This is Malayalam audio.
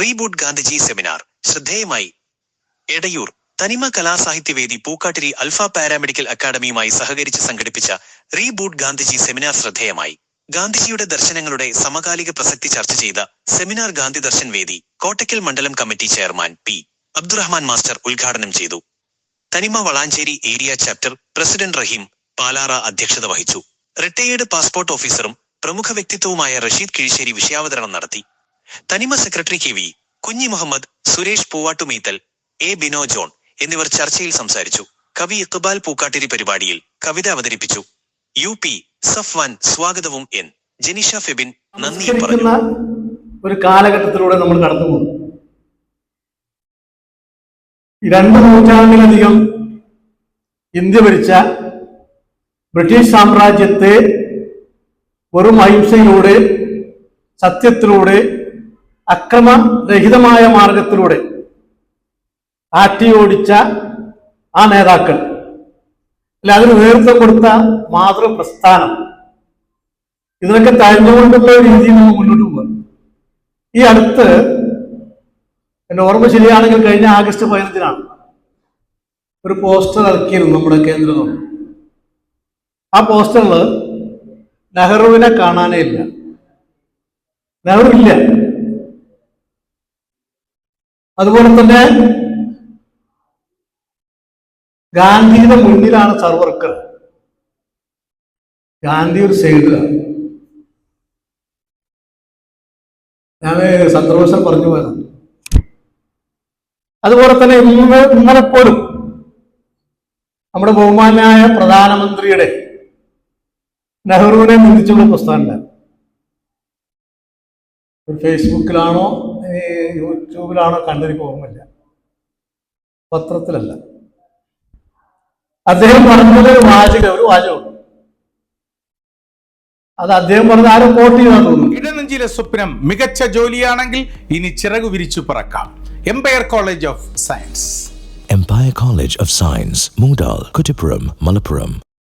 Reboot Gandhiji seminar. ശ്രദ്ധേയമായി. എടയൂർ. തനിമ കലാസാഹിത്യവേദി പൂക്കാട്ടിരി അൽഫ പാരാമെഡിക്കൽ അക്കാദമിയുമായി സഹകരിച്ച് സംഘടിപ്പിച്ച റീബൂട്ട് ഗാന്ധിജി സെമിനാർ ശ്രദ്ധേയമായി. ഗാന്ധിജിയുടെ ദർശനങ്ങളുടെ സമകാലിക പ്രസക്തി ചർച്ച ചെയ്ത സെമിനാർ ഗാന്ധി ദർശൻ വേദി കോട്ടയ്ക്കൽ മണ്ഡലം committee chairman P. Abdurahman master ഉദ്ഘാടനം ചെയ്തു. Thanima Valanchery area chapter president Raheem Palara അധ്യക്ഷത വഹിച്ചു. റിട്ടയേർഡ് പാസ്പോർട്ട് ഓഫീസറും പ്രമുഖ വ്യക്തിത്വവുമായ റഷീദ് കിഴിശ്ശേരി വിഷയാവതരണം നടത്തി. തനിമ secretary K V Kunhi Muhammad Suresh Poovattumeethal A Bino John എന്നിവർ ചർച്ചയിൽ സംസാരിച്ചു. കവി ഇക്ബാൽ പൂക്കാട്ടിരി പരിപാടിയിൽ കവിത അവതരിപ്പിച്ചു. യു പി സഫ്വാൻ സ്വാഗതവും എൻ ജനിഷ ഫെബിൻ നന്ദി പറഞ്ഞു. ഒരു കാലഘട്ടത്തിലൂടെ നമ്മൾ കടന്നു പോകുന്നു. രണ്ട് നൂറ്റാണ്ടിലധികം ഇന്ത്യ ഭരിച്ച ബ്രിട്ടീഷ് സാമ്രാജ്യത്തെ വെറും അഹിംസയിലൂടെ സത്യത്തിലൂടെ അക്രമരഹിതമായ മാർഗത്തിലൂടെ ഓടിച്ച ആ നേതാക്കൾ. അല്ല അതിന് നേതൃത്വം കൊടുത്ത മാതൃപ്രസ്ഥാനം. ഇതിനൊക്കെ തഴഞ്ഞുകൊണ്ടുള്ള രീതിയിൽ നമ്മൾ മുന്നോട്ട് പോകുക ഈ അടുത്ത് എന്റെ ഓർമ്മ ശരിയാണെങ്കിൽ കഴിഞ്ഞ ആഗസ്റ്റ് പതിനഞ്ചിനാണ് ഒരു പോസ്റ്റർ ഇറക്കിയിരുന്നു നമ്മുടെ കേന്ദ്ര ആ പോസ്റ്ററിൽ നെഹ്റുവിനെ കാണാനേ ഇല്ല. നെഹ്റു ഇല്ല. അതുപോലെ തന്നെ ഗാന്ധിയുടെ മുന്നിലാണ് സർവർക്കർ. ഗാന്ധി ഒരു സൈഡിലാണ് ഞാൻ സന്ദർഭം പറഞ്ഞു പോയതാണ്. അതുപോലെ തന്നെ ഇന്ന് ഇന്നലെ പോലും നമ്മുടെ ബഹുമാനായ പ്രധാനമന്ത്രിയുടെ നെഹ്റുവിനെ നിന്ദിച്ചുള്ള പ്രസ്ഥാനമുണ്ട് ഫേസ്ബുക്കിലാണോ യൂട്യൂബിലാണോ കണ്ടെനിക്ക് ഓർമ്മയില്ല. പത്രത്തിലല്ല. അദ്ദേഹം പറഞ്ഞത് ഒരു വാചകം ഒരു വാചകമുണ്ട്. അത് അദ്ദേഹം പറഞ്ഞ ആരും കോട്ട് ചെയ്താൽ തോന്നുന്നു ഇടനെഞ്ചിലെ സ്വപ്നം മികച്ച ജോലിയാണെങ്കിൽ ഇനി ചിറകു വിരിച്ചു പറക്കാം. Empire College of Science Empire College of Science Moondal, Kuttippuram Malappuram.